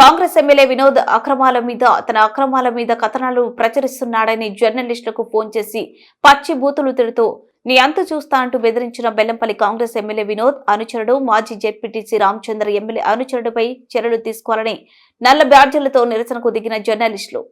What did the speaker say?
Congress MLA Vinod అక్రమాల మీద తన అక్రమాల మీద కథనాలు ప్రచురిస్తున్నాడని జర్నలిస్టులకు ఫోన్ చేసి పచ్చి బూతులు తిడుతూ నీ అంత చూస్తా అంటూ బెదిరించిన బెల్లంపల్లి కాంగ్రెస్ ఎమ్మెల్యే వినోద్ అనుచరుడు మాజీ జెడ్పీటీసీ రామచంద్ర ఎమ్మెల్యే అనుచరుడిపై చర్యలు తీసుకోవాలని నల్ల బ్యాడ్జీలతో నిరసనకు దిగిన జర్నలిస్టులు.